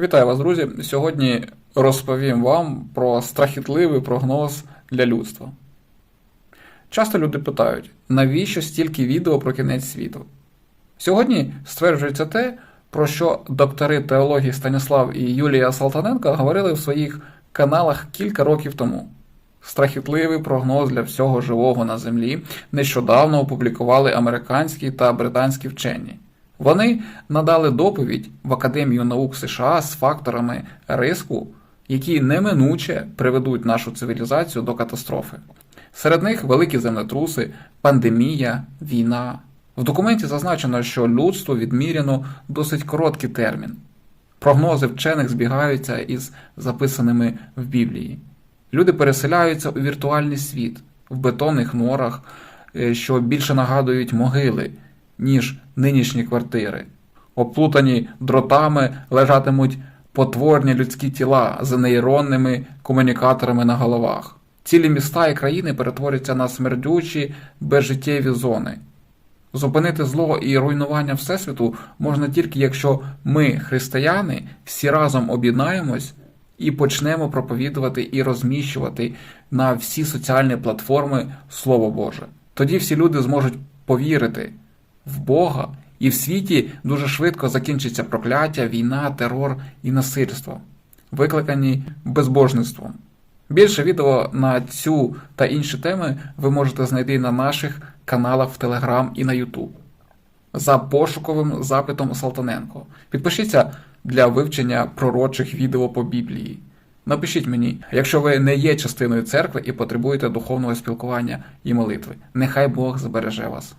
Вітаю вас, друзі! Сьогодні розповім вам про страхітливий прогноз для людства. Часто люди питають, навіщо стільки відео про кінець світу? Сьогодні стверджується те, про що доктори теології Станіслав і Юлія Салтаненко говорили в своїх каналах кілька років тому. Страхітливий прогноз для всього живого на землі нещодавно опублікували американські та британські вчені. Вони надали доповідь в Академію наук США з факторами риску, які неминуче приведуть нашу цивілізацію до катастрофи. Серед них великі землетруси, пандемія, війна. В документі зазначено, що людству відміряно досить короткий термін. Прогнози вчених збігаються із записаними в Біблії. Люди переселяються у віртуальний світ в бетонних норах, е, що більше нагадують могили, ніж нинішні квартири. Оплутані дротами лежатимуть потворні людські тіла з нейронними комунікаторами на головах. Цілі міста і країни перетворяться на смердючі безжиттєві зони. Зупинити зло і руйнування Всесвіту можна тільки якщо ми, християни, всі разом об'єднаємось і почнемо проповідувати і розміщувати на всі соціальні платформи Слово Боже. Тоді всі люди зможуть повірити в Бога, і в світі дуже швидко закінчиться прокляття, війна, терор і насильство, викликані безбожництвом. Більше відео на цю та інші теми ви можете знайти на наших каналах в Telegram і на YouTube за пошуковим запитом Салтаненко. Підпишіться для вивчення пророчих відео по Біблії. Напишіть мені, якщо ви не є частиною церкви і потребуєте духовного спілкування і молитви. Нехай Бог збереже вас.